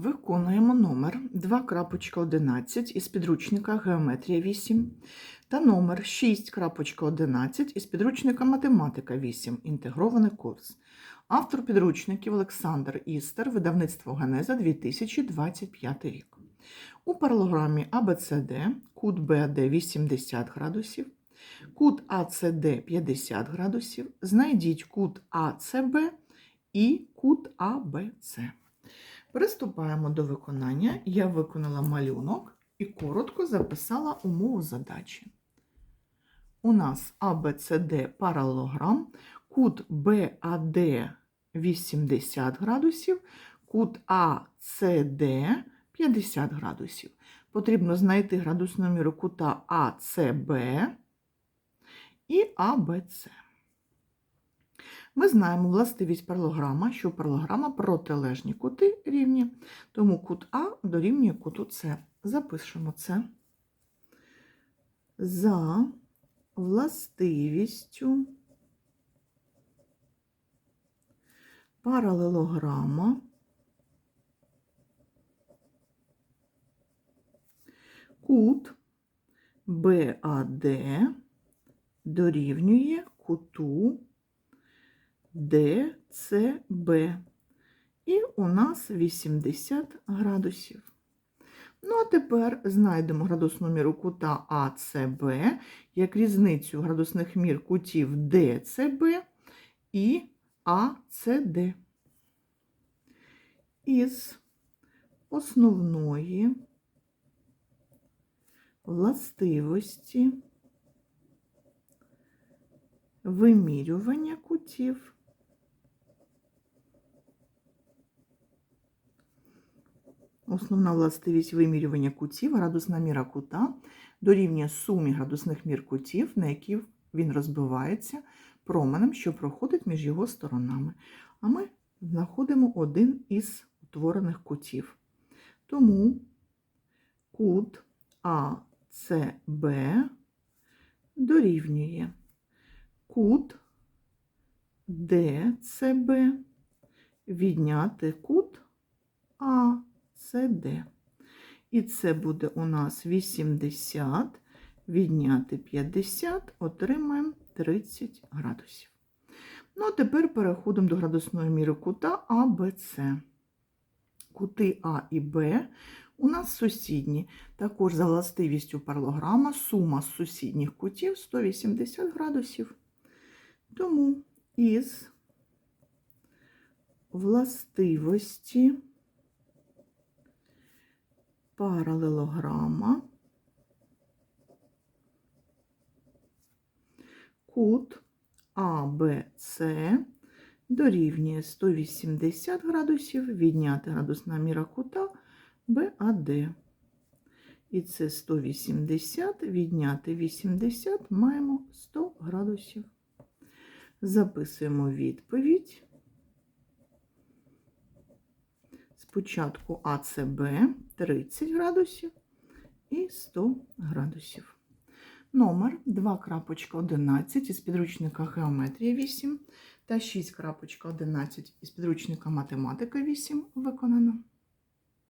Виконуємо номер 2.11 із підручника Геометрія 8 та номер 6.11 із підручника Математика 8. Інтегрований курс. Автор підручників Олександр Істер, видавництво Генеза 2025 рік. У паралограмі ABCD кут БАД 80 градусів, кут АЦД 50 градусів. Знайдіть кут АЦБ і кут АБЦ. Приступаємо до виконання. Я виконала малюнок і коротко записала умову задачі. У нас ABCD паралелограм, кут БАД 80 градусів, кут АЦД 50 градусів. Потрібно знайти градусну міру кута АЦБ і АБЦ. Ми знаємо властивість паралограма, що паралограма протилежні кути рівні, тому кут А дорівнює куту С. Запишемо це. За властивістю паралелограма кут БАД дорівнює куту ДЦБ. І у нас 80 градусів. Ну, а тепер знайдемо градусну міру кута АЦБ як різницю градусних мір кутів ДЦБ і АЦД. Із основної властивості вимірювання кутів. Основна властивість вимірювання кутів, градусна міра кута дорівнює сумі градусних мір кутів, на які він розбивається променем, що проходить між його сторонами. А ми знаходимо один із утворених кутів. Тому кут АЦБ дорівнює кут ДЦБ відняти кут АЦД. І це буде у нас 80, відняти 50, отримаємо 30 градусів. Ну, а тепер переходимо до градусної міри кута АБЦ. Кути А і Б у нас сусідні. Також за властивістю паралограма сума сусідніх кутів 180 градусів. Тому із властивості паралелограма кут АБЦ дорівнює 180 градусів, відняти градусна міра кута БАД. І це 180, відняти 80, маємо 100 градусів. Записуємо відповідь. Спочатку АЦБ 30 градусів і 100 градусів. Номер 2.11 із підручника Геометрія 8 та 6.11 із підручника Математика 8 виконано.